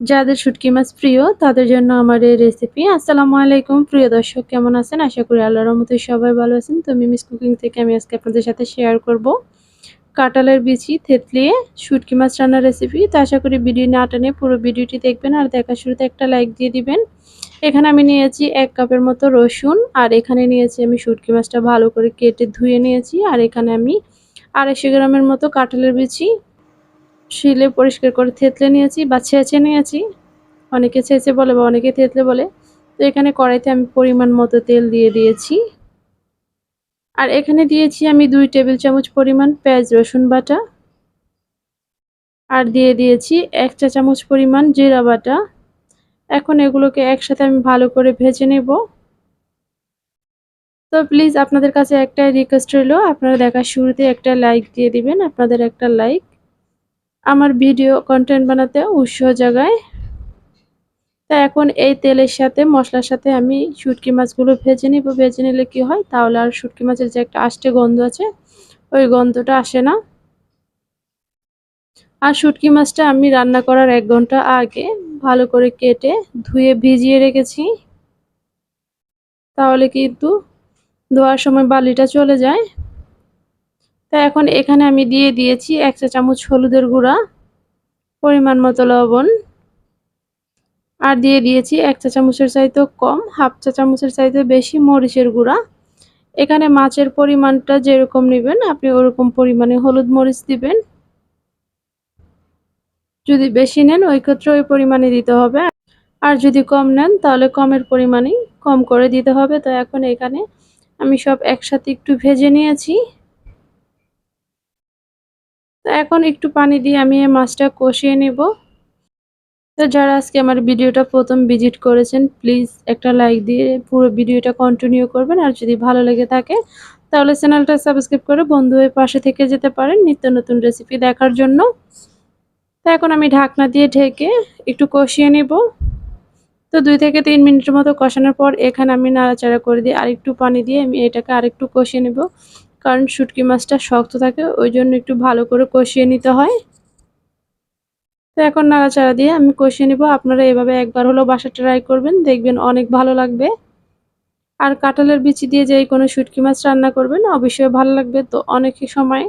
যাদের শুটকি মাছ প্রিয়, তাদের জন্য আমার এই রেসিপি আসসালামু আলাইকুম, প্রিয় দর্শক, কেমন আছেন? আশা করি আল্লাহর রহমতে সবাই ভালো আছেন। তো মিমিস কুকিং থেকে আমি আজকে আপনাদের সাথে শেয়ার করব কাঁঠালের বিচি থেতলিয়ে শুটকি মাছ রান্নার রেসিপি তো আশা করি ভিডিও না টানে পুরো ভিডিওটি দেখবেন আর দেখার শুরুতে একটা লাইক দিয়ে দিবেন। এখানে আমি নিয়েছি এক কাপের মতো রসুন, আর এখানে নিয়েছি আমি শুটকি মাছটা ভালো করে কেটে ধুয়ে নিয়েছি। আর এখানে আমি আড়াইশো গ্রামের মতো কাঁঠালের বিচি শিলে পরিষ্কার করে থেতলে নিয়েছি বা ছেঁচে নিয়েছি। অনেকে ছেঁচে বলে বা অনেকে থেতলে বলে। তো এখানে কড়াইতে আমি পরিমাণ মতো তেল দিয়ে দিয়েছি। আর এখানে দিয়েছি আমি দুই টেবিল চামচ পরিমাণ পেঁয়াজ, রসুন বাটা। আর দিয়ে দিয়েছি এক চা চামচ পরিমাণ জিরা বাটা। এখন এগুলোকে একসাথে আমি ভালো করে ভেজে নেব। তো প্লিজ আপনাদের কাছে একটা রিকোয়েস্ট রইল, আপনারা দেখার শুরুতে একটা লাইক দিয়ে দিবেন, আপনাদের একটা লাইক। আমার ভিডিও কন্টেন্ট বানাতে উৎস জায়গায় তা এখন এই তেলের সাথে, মশলার সাথে আমি শুটকি মাছগুলো ভেজে নিব। ভেজে নিলে কি হয়? তাহলে আর শুটকি মাছের যে একটা আষ্টে গন্ধ আছে, ওই গন্ধটা আসে না। আর শুটকি মাছটা আমি রান্না করার এক ঘণ্টা আগে ভালো করে কেটে ধুয়ে ভিজিয়ে রেখেছি। তাহলে কিন্তু ধোয়ার সময় বালিটা চলে যায়। তা এখন এখানে আমি দিয়ে দিয়েছি এক চা চামচ হলুদের গুঁড়া, পরিমাণ মতো লবণ, আর দিয়ে দিয়েছি এক চা চামচের চাইতেও কম, হাফ চা চামচের চাইতে বেশি মরিচের গুঁড়া। এখানে মাছের পরিমাণটা যেরকম নেবেন, আপনি ওরকম পরিমাণে হলুদ মরিচ দিবেন। যদি বেশি নেন, ওই ক্ষেত্রে ওই পরিমাণে দিতে হবে। আর যদি কম নেন, তাহলে কমের পরিমাণেই কম করে দিতে হবে। তো এখন এখানে আমি সব একসাথে একটু ভেজে নিয়েছি। এখন একটু পানি দিয়ে আমি এই মাছটা কষিয়ে নেব। তো যারা আজকে আমার ভিডিওটা প্রথম ভিজিট করেছেন, প্লিজ একটা লাইক দিয়ে পুরো ভিডিওটা কন্টিনিউ করবেন। আর যদি ভালো লেগে থাকে, তাহলে চ্যানেলটা সাবস্ক্রাইব করে বন্ধু হয়ে পাশে থেকে যেতে পারেন নিত্য নতুন রেসিপি দেখার জন্য। তো এখন আমি ঢাকনা দিয়ে ঢেকে একটু কষিয়ে নেব। তো দুই থেকে তিন মিনিটের মতো কষানোর পর এখানে আমি নাড়াচাড়া করে দিয়ে আরেকটু পানি দিয়ে আমি এটাকে আরেকটু কষিয়ে নেব। কারণ শুটকি মাছটা শক্ত থাকে, ওই জন্য একটু ভালো করে কষিয়ে নিতে হয়। তো এখন নাড়াচাড়া দিয়ে আমি কষিয়ে নেব। আপনারা এভাবে একবার হলেও বাসা ট্রাই করবেন, দেখবেন অনেক ভালো লাগবে। আর কাঁঠালের বিচি দিয়ে যে কোনো শুটকি মাছ রান্না করবেন, অবশ্যই ভালো লাগবে। তো অনেক সময়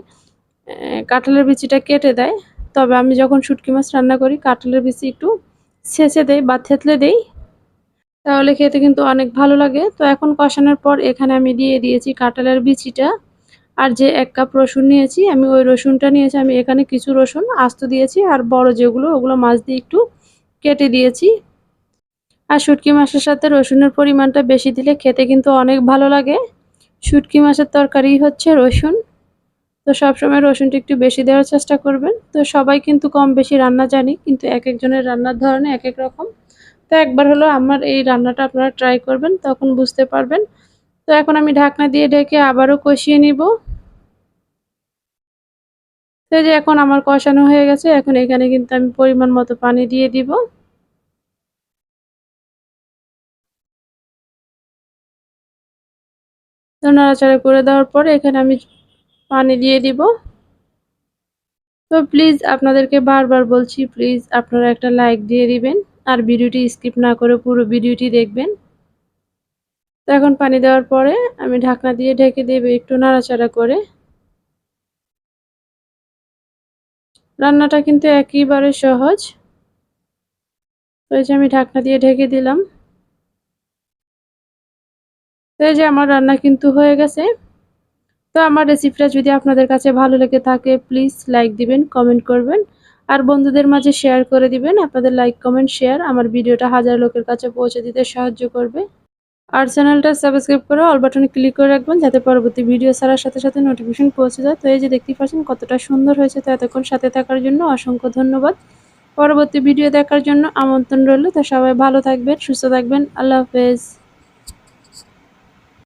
কাঁঠালের বিচিটা কেটে দেয়, তবে আমি যখন শুটকি মাছ রান্না করি, কাঁঠালের বিচি একটু ছেঁচে দেই বা থেতলে দেই, তাহলে খেতে কিন্তু অনেক ভালো লাগে। তো এখন কষানোর পর এখানে আমি দিয়ে দিয়েছি কাঁঠালের বিচিটা। আর যে এক কাপ রসুন নিয়েছি, আমি ওই রসুনটা নিয়েছি, আমি এখানে কিছু রসুন আস্ত দিয়েছি আর বড় যেগুলো, ওগুলো মাছ দিয়ে একটু কেটে দিয়েছি। আর শুটকি মাছের সাথে রসুনের পরিমাণটা বেশি দিলে খেতে কিন্তু অনেক ভালো লাগে। শুটকি মাছের তরকারি হচ্ছে রসুন। তো সবসময় রসুনটা একটু বেশি দেওয়ার চেষ্টা করবেন। তো সবাই কিন্তু কম বেশি রান্না জানি, কিন্তু এক একজনের রান্নার ধরনে এক এক রকম। তো একবার হলো আমার এই রান্নাটা আপনারা ট্রাই করবেন, তখন বুঝতে পারবেন। তো এখন আমি ঢাকনা দিয়ে ঢেকে আবারও কষিয়ে নিব। তো যে এখন আমার কষানো হয়ে গেছে, এখন এখানে কিন্তু আমি পরিমাণ মতো পানি দিয়ে দিব। তো নাড়াচাড়া করে দেওয়ার পরে এখানে আমি পানি দিয়ে দিব। তো প্লিজ আপনাদেরকে বারবার বলছি, প্লিজ আপনারা একটা লাইক দিয়ে দিবেন, আর ভিডিওটি স্কিপ না করে পুরো ভিডিওটি দেখবেন। এখন পানি দেওয়ার পরে আমি ঢাকনা দিয়ে ঢেকে দেবে একটু নাড়াচাড়া করে রান্নাটা কিন্তু একেবারে সহজ। এই যে আমি ঢাকনা দিয়ে ঢেকে দিলাম। তো এই যে আমার রান্না কিন্তু হয়ে গেছে। তো আমার রেসিপিটা যদি আপনাদের কাছে ভালো লেগে থাকে, প্লিজ লাইক দিবেন, কমেন্ট করবেন। আর বন্ধুদের মাঝে শেয়ার করে দিবেন। আপনাদের লাইক, কমেন্ট, শেয়ার আমার ভিডিওটা হাজার লোকের কাছে পৌঁছে দিতে সাহায্য করবে। আর চ্যানেলটা সাবস্ক্রাইব করে অল বাটনে ক্লিক করে রাখবেন যাতে পরবর্তী ভিডিও ছাড়ার সাথে সাথে নোটিফিকেশন পৌঁছে যায়। তো এই যে দেখতে পাচ্ছেন কতটা সুন্দর হয়েছে। তো এতক্ষণ সাথে থাকার জন্য অসংখ্য ধন্যবাদ। পরবর্তী ভিডিও দেখার জন্য আমন্ত্রণ রইল। তো সবাই ভালো থাকবেন, সুস্থ থাকবেন। আল্লাহ হাফেজ।